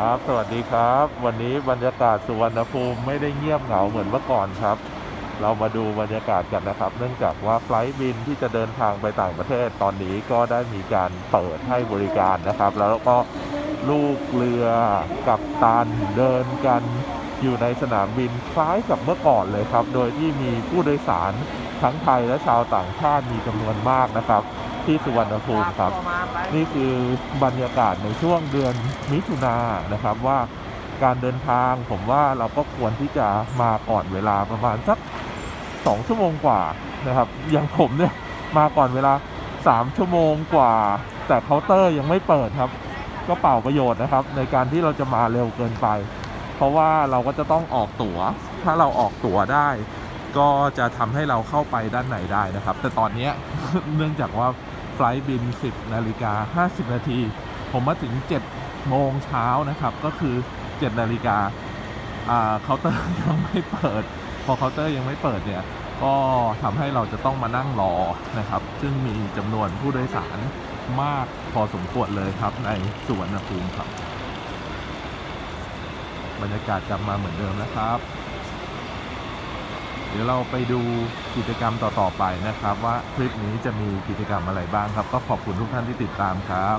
ครับ สวัสดีครับ วันนี้บรรยากาศสุวรรณภูมิไม่ได้เงียบเหงาเหมือนเมื่อก่อนครับ เรามาดูบรรยากาศกันนะครับ เนื่องจากว่าไฟล์บินที่จะเดินทางไปต่างประเทศตอนนี้ก็ได้มีการเปิดให้บริการนะครับ แล้วก็ลูกเรือกับตันเดินกันอยู่ในสนามบินคล้ายกับเมื่อก่อนเลยครับ โดยที่มีผู้โดยสารทั้งไทยและชาวต่างชาติมีจำนวนมากนะครับ ที่สุวรรณภูมิครับ นี่คือบรรยากาศในช่วงเดือนมิถุนายนนะครับว่าการเดินทางผมว่าเราก็ควรที่จะมาก่อนเวลาประมาณสักสองชั่วโมงกว่านะครับ อย่างผมเนี่ยมาก่อนเวลาสามชั่วโมงกว่า แต่เคาน์เตอร์ยังไม่เปิดครับ ก็เปล่าประโยชน์นะครับ ในการที่เราจะมาเร็วเกินไป เพราะว่าเราก็จะต้องออกตั๋ว ถ้าเราออกตั๋วได้ ก็จะทำให้เราเข้าไปด้านในได้นะครับ แต่ตอนเนี้ยเนื่องจากว่า ไฟล์บิน 10 นาฬิกา 50 นาที ผมมาถึง 7 โมงเช้านะครับ ก็คือ 7 นาฬิกาเคาน์เตอร์ยังไม่เปิด พอเคาน์เตอร์ยังไม่เปิดเนี่ย ก็ทำให้เราจะต้องมานั่งรอนะครับ ซึ่งมีจำนวนผู้โดยสารมากพอสมควรเลยครับในสวรรณภูมิครับ บรรยากาศกลับมาเหมือนเดิมนะครับ เดี๋ยวเราไปดูกิจกรรมต่อๆไปนะครับ ว่าคลิปนี้จะมีกิจกรรมอะไรบ้างครับ ก็ขอบคุณทุกท่านที่ติดตามครับ